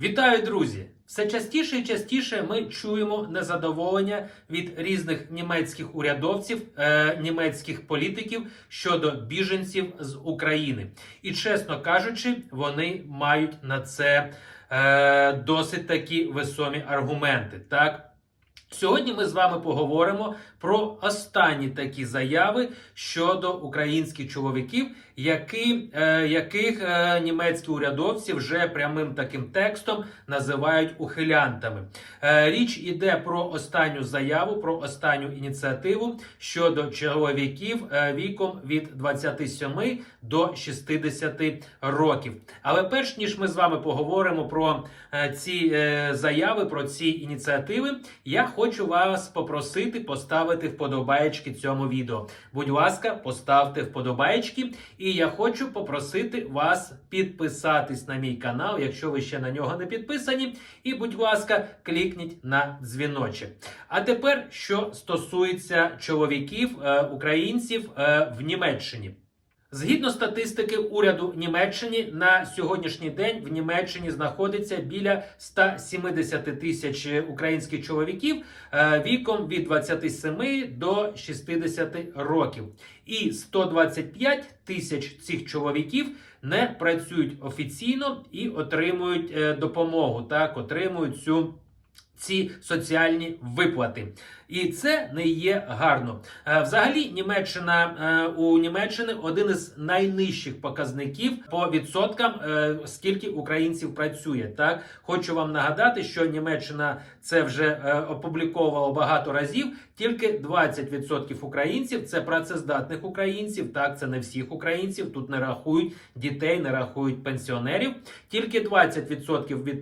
Вітаю, друзі! Все частіше і частіше ми чуємо незадоволення від різних німецьких урядовців, е, німецьких політиків щодо біженців з України. І чесно кажучи, вони мають на це е, досить такі весомі аргументи. Так. Сьогодні ми з вами поговоримо про останні такі заяви щодо українських чоловіків, які, е, яких е, німецькі урядовці вже прямим таким текстом називають ухилянтами. Е, річ іде про останню заяву, про останню ініціативу щодо чоловіків е, віком від 27 до 60 років. Але перш ніж ми з вами поговоримо про е, ці е, заяви, про ці ініціативи, я хочу вас попросити поставити вподобаєчки цьому відео. Будь ласка, поставте вподобаєчки, і я хочу попросити вас підписатись на мій канал, якщо ви ще на нього не підписані. І, будь ласка, клікніть на дзвіночок. А тепер, що стосується чоловіків е, українців е, в Німеччині. Згідно статистики уряду Німеччини, на сьогоднішній день в Німеччині знаходиться біля 170 тисяч українських чоловіків е, віком від 27 до 60 років. І 125 тисяч цих чоловіків не працюють офіційно і отримують е, допомогу. Так, отримують цю. Ці соціальні виплати, і це не є гарно. Е, Взагалі, Німеччина е, у Німеччини один із найнижчих показників по відсоткам, е, скільки українців працює. Так хочу вам нагадати, що Німеччина це вже опубліковувала багато разів. Тільки 20% українців це працездатних українців. Так, це не всіх українців. Тут не рахують дітей, не рахують пенсіонерів. Тільки 20% від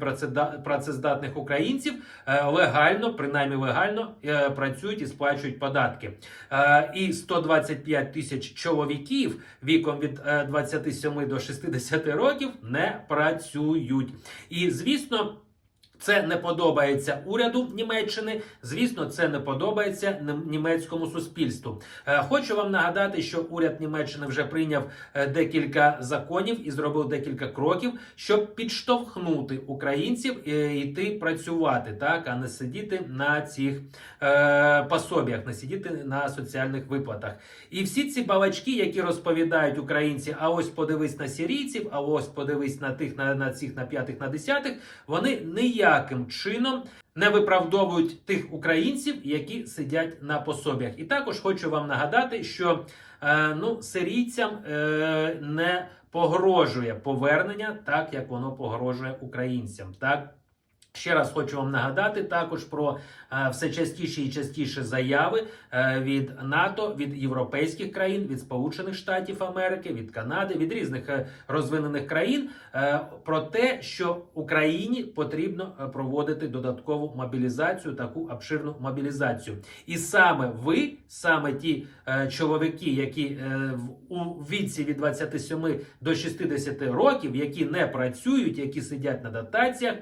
працездатних українців легально, принаймні легально, е, працюють і сплачують податки. Е, І 125 тисяч чоловіків віком від е, 27 до 60 років не працюють. І звісно. Це не подобається уряду Німеччини. Звісно, це не подобається німецькому суспільству. Е, Хочу вам нагадати, що уряд Німеччини вже прийняв е, декілька законів і зробив декілька кроків, щоб підштовхнути українців е, йти працювати, так а не сидіти на цих е, пособіях, не сидіти на соціальних виплатах. І всі ці балачки, які розповідають українці, а ось подивись на сирійців, а ось подивись на тих на, на цих на п'ятих, на десятих, вони ніяким чином не виправдовують тих українців, які сидять на пособіях. І також хочу вам нагадати, що е, ну, сирійцям е, не погрожує повернення, так як воно погрожує українцям. Так. Ще раз хочу вам нагадати також про е, все частіше і частіше заяви е, від НАТО, від європейських країн, від Сполучених Штатів Америки, від Канади, від різних е, розвинених країн про те, що Україні потрібно проводити додаткову мобілізацію, таку обширну мобілізацію. І саме ви, саме ті чоловіки, які в у віці від 27 до 60 років, які не працюють, які сидять на дотаціях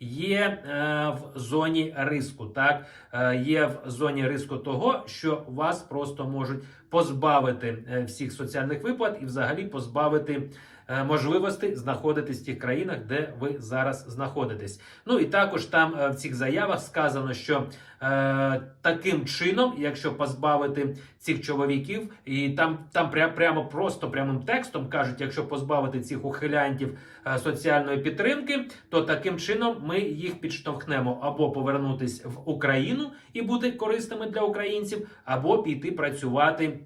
є е, в зоні риску. Так е, є в зоні риску того, що вас просто можуть позбавити е, всіх соціальних виплат і, взагалі, позбавити е, можливості знаходитись в тих країнах, де ви зараз знаходитесь. Ну і також там е, в цих заявах сказано, що е, таким чином, якщо позбавити цих чоловіків, і там, там пря, прямо просто прямим текстом кажуть, якщо позбавити цих ухилянтів е, соціальної підтримки, то таким чином ми їх підштовхнемо або повернутись в Україну і бути корисними для українців, або піти працювати.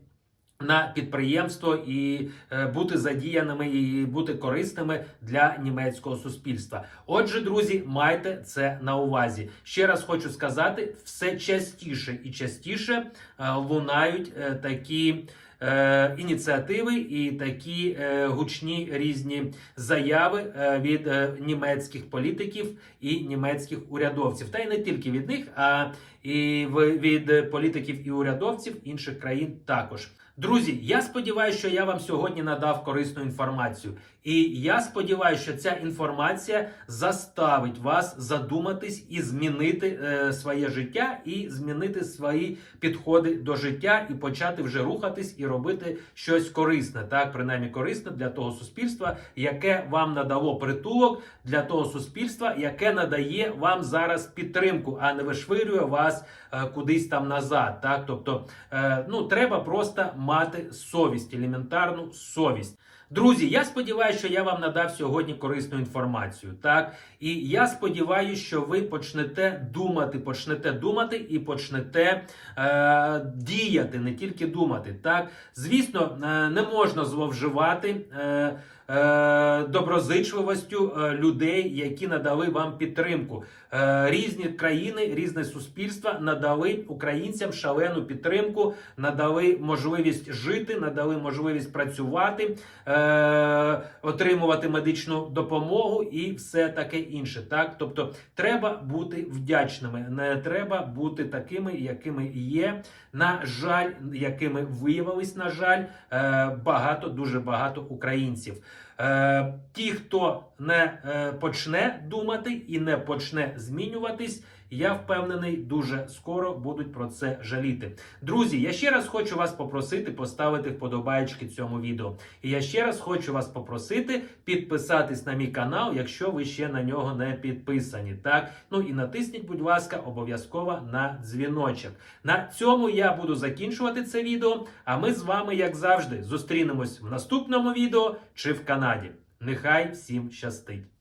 На підприємство і е, бути задіяними і бути корисними для німецького суспільства. Отже, друзі, майте це на увазі. Ще раз хочу сказати: все частіше і частіше е, лунають е, такі. Ініціативи і такі гучні різні заяви від німецьких політиків і німецьких урядовців, та й не тільки від них, а і від політиків і урядовців інших країн також. Друзі, я сподіваюся, що я вам сьогодні надав корисну інформацію. І я сподіваюся, що ця інформація заставить вас задуматись і змінити е, своє життя, і змінити свої підходи до життя, і почати вже рухатись і робити щось корисне, так принаймні корисне для того суспільства, яке вам надало притулок, для того суспільства, яке надає вам зараз підтримку, а не вишвирює вас е, кудись там назад. Так, тобто, е, ну треба просто мати совість, елементарну совість. Друзі, я сподіваюся, що я вам надав сьогодні корисну інформацію. Так, і я сподіваюся, що ви почнете думати, почнете думати і почнете е, діяти, не тільки думати. Так, звісно, е, не можна зловживати. Е, Доброзичливостю е, людей, які надали вам підтримку. Е, Різні країни, різне суспільства надали українцям шалену підтримку, надали можливість жити, надали можливість працювати, е, отримувати медичну допомогу і все таке інше. Так, тобто треба бути вдячними, не треба бути такими, якими є. На жаль, якими виявились, на жаль, е, багато, дуже багато українців. Е, ті, хто не е, почне думати і не почне змінюватись, я впевнений, дуже скоро будуть про це жаліти. Друзі, я ще раз хочу вас попросити поставити вподобайки цьому відео. І я ще раз хочу вас попросити підписатись на мій канал, якщо ви ще на нього не підписані. Так, ну і натисніть, будь ласка, обов'язково на дзвіночок. На цьому я буду закінчувати це відео. А ми з вами, як завжди, зустрінемось в наступному відео чи в Канаді. Нехай всім щастить!